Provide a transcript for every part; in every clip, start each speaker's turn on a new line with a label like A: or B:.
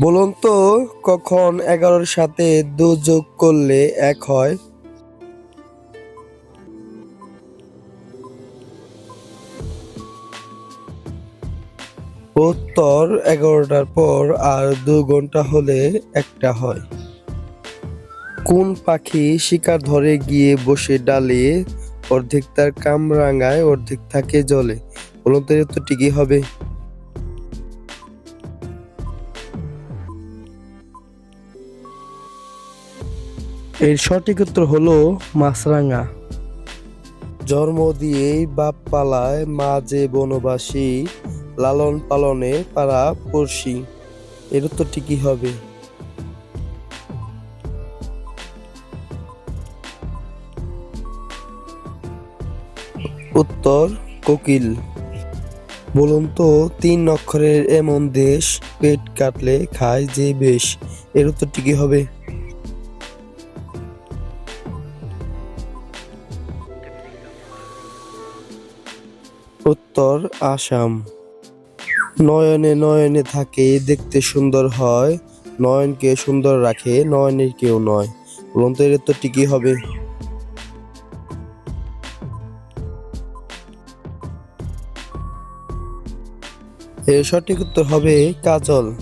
A: বলুন তো, কখন এগারোর সাথে দু যোগ করলে এক হয়? উত্তর, এগারোটার পর আর দু ঘণ্টা হলে একটা হয়। কোন পাখি শিকার ধরে গিয়ে বসে ডালে, অর্ধেক তার কামরাঙায়, অর্ধেক থাকে জলে? বলুন তো ঠিকই হবে। এর সঠিক উত্তর হলো মাছরাঙা। জন্ম দিয়েই বাপ পালায় মা যে বনবাসী, লালন পালনে পাড়া পড়শি। এর উত্তর ঠিকই হবে? উত্তর, কোকিল। বলুন তো, তিন অক্ষরের এমন দেশ পেট কাটলে খায় যে বেশ। এর উত্তর ঠিকই হবে? উত্তর আসাম। নয়নে নয়নে থাকে, দেখতে সুন্দর হয়। নয়নকে সুন্দর রাখে, নয়নের কেউ নয়। বলুন তো, এর উত্তর ঠিকই হবে? এর সঠিক উত্তর হবে কাজল।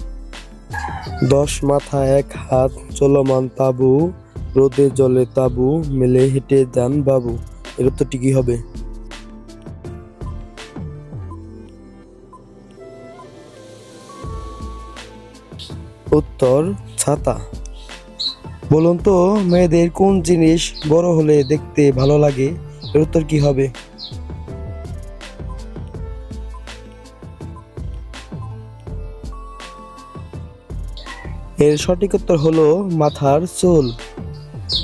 A: দশ মাথা, এক হাত, চলমান তাবু, রোদে জলে তাবু, মেলে হেঁটে যান বাবু। এর উত্তর ঠিকই হবে? উত্তর ছাতা। বলুন তো, মেয়েদের কোন জিনিস বড় হলে দেখতে ভালো লাগে? এর উত্তর কি হবে? এর সঠিক উত্তর হলো মাথার চুল।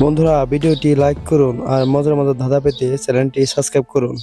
A: বন্ধুরা, ভিডিওটি লাইক করুন আর মজার মজার ধাঁধা পেতে চ্যানেলটি সাবস্ক্রাইব করুন।